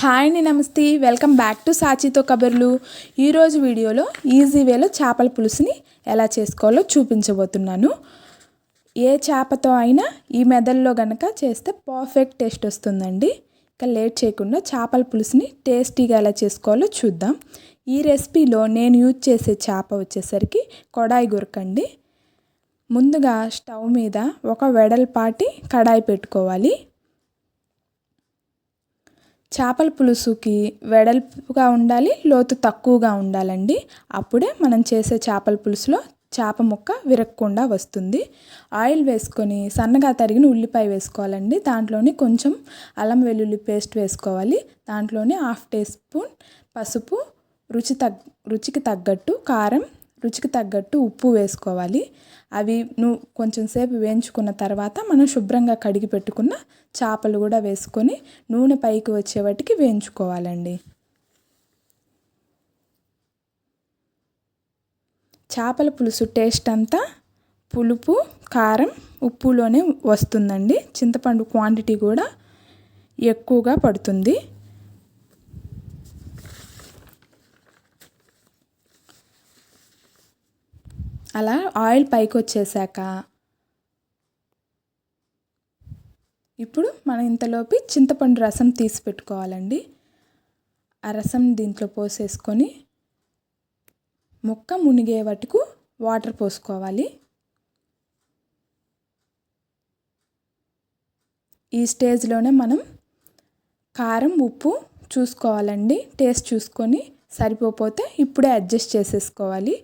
Hi అండి నమస్తే. Welcome back to సాచితో కబుర్లు. ఈరోజు వీడియోలో ఈజీ వేలో చేపల పులుసుని ఎలా చేసుకోవాలో చూపించబోతున్నాను. ఏ చేపతో అయినా ఈ మెదల్లో గనక చేస్తే పర్ఫెక్ట్ టేస్ట్ వస్తుందండి. ఇక లేట్ చేయకుండా చేపల పులుసుని టేస్టీగా ఎలా చేసుకోవాలో చూద్దాం. ఈ రెసిపీలో నేను యూజ్ చేసే చేప వచ్చేసరికి కొడాయి గురకండి. ముందుగా స్టవ్ మీద ఒక వెడల్పాటి కడాయి పెట్టుకోవాలి. చేపల పులుసుకి వెడల్పుగా ఉండాలి లోతు తక్కువగా ఉండాలండి. అప్పుడే మనం చేసే చేపల పులుసులో చేప ముక్క విరగకుండా వస్తుంది. ఆయిల్ వేసుకొని సన్నగా తరిగిన ఉల్లిపాయ వేసుకోవాలండి. దాంట్లోనే కొంచెం అల్లం వెల్లుల్లి పేస్ట్ వేసుకోవాలి. దాంట్లోనే హాఫ్ టీ స్పూన్ పసుపు రుచి తగ్ రుచికి తగ్గట్టు కారం రుచికి తగ్గట్టు ఉప్పు వేసుకోవాలి. అవి నువ్వు కొంచెం సేపు వేయించుకున్న తర్వాత మనం శుభ్రంగా కడిగి పెట్టుకున్న చేపలు కూడా వేసుకొని నూనె పైకి వచ్చేవాటికి వేయించుకోవాలండి. చేపల పులుసు టేస్ట్ అంతా పులుపు కారం ఉప్పులోనే వస్తుందండి. చింతపండు క్వాంటిటీ కూడా ఎక్కువగా పడుతుంది. అలా ఆయిల్ పైకి వచ్చేసాక ఇప్పుడు మనం ఇంతలోపి చింతపండు రసం తీసి పెట్టుకోవాలండి. ఆ రసం దీంట్లో పోసేసుకొని ముక్క మునిగే వట్టుకు వాటర్ పోసుకోవాలి. ఈ స్టేజ్లోనే మనం కారం ఉప్పు చూసుకోవాలండి. టేస్ట్ చూసుకొని సరిపోతే ఇప్పుడే అడ్జస్ట్ చేసేసుకోవాలి.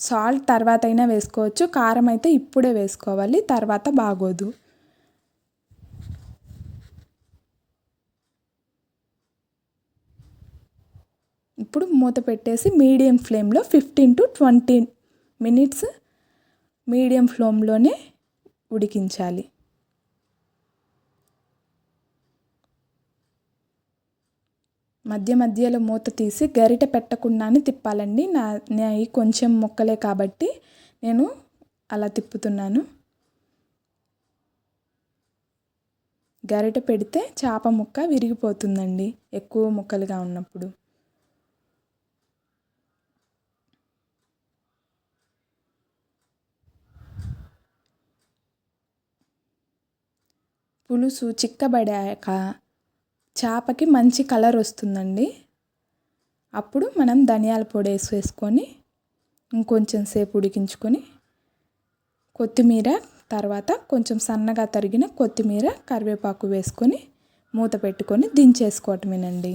సాల్ట్ తర్వాత అయినా వేసుకోవచ్చు. కారం అయితే ఇప్పుడే వేసుకోవాలి. తర్వాత బాగోదు. ఇప్పుడు మూత పెట్టేసి మీడియం ఫ్లేమ్లో fifteen to twenty minutes medium ఫ్లేమ్లోనే ఉడికించాలి. మధ్య మధ్యలో మూత తీసి గరిట పెట్టకుండానే తిప్పాలండి. నా నాయి కొంచెం ముక్కలే కాబట్టి నేను అలా తిప్పుతున్నాను. గరిట పెడితే చేప ముక్క విరిగిపోతుందండి ఎక్కువ ముక్కలుగా ఉన్నప్పుడు. పులుసు చిక్కబడాక చేపకి మంచి కలర్ వస్తుందండి. అప్పుడు మనం ధనియాల పొడి వేసి వేసుకొని ఇంకొంచెం సేపు ఉడికించుకొని కొత్తిమీర తర్వాత కొంచెం సన్నగా తరిగిన కొత్తిమీర కరివేపాకు వేసుకొని మూత పెట్టుకొని దించేసుకోవటమేనండి.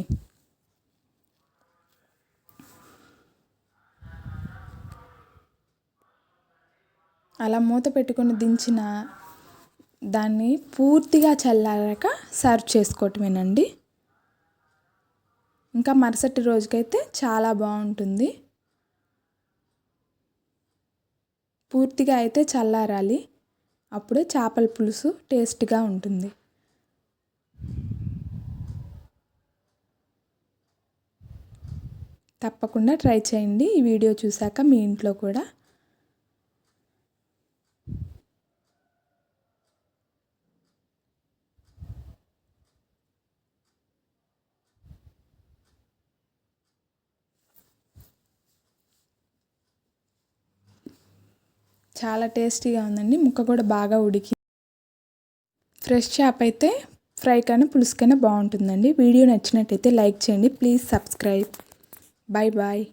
అలా మూత పెట్టుకొని దించిన దాన్ని పూర్తిగా చల్లారాక సర్వ్ చేసుకోవటమేనండి. ఇంకా మరుసటి రోజుకైతే చాలా బాగుంటుంది. పూర్తిగా అయితే చల్లారాలి. అప్పుడే చేపల పులుసు టేస్ట్గా ఉంటుంది. తప్పకుండా ట్రై చేయండి. ఈ వీడియో చూశాక మీ ఇంట్లో కూడా చాలా టేస్టీగా ఉందండి. ముక్క కూడా బాగా ఉడికి ఫ్రెష్ చేప అయితే ఫ్రై కన్నా పులుసుకైనా బాగుంటుందండి. వీడియో నచ్చినట్టయితే లైక్ చేయండి. Please subscribe. Bye bye.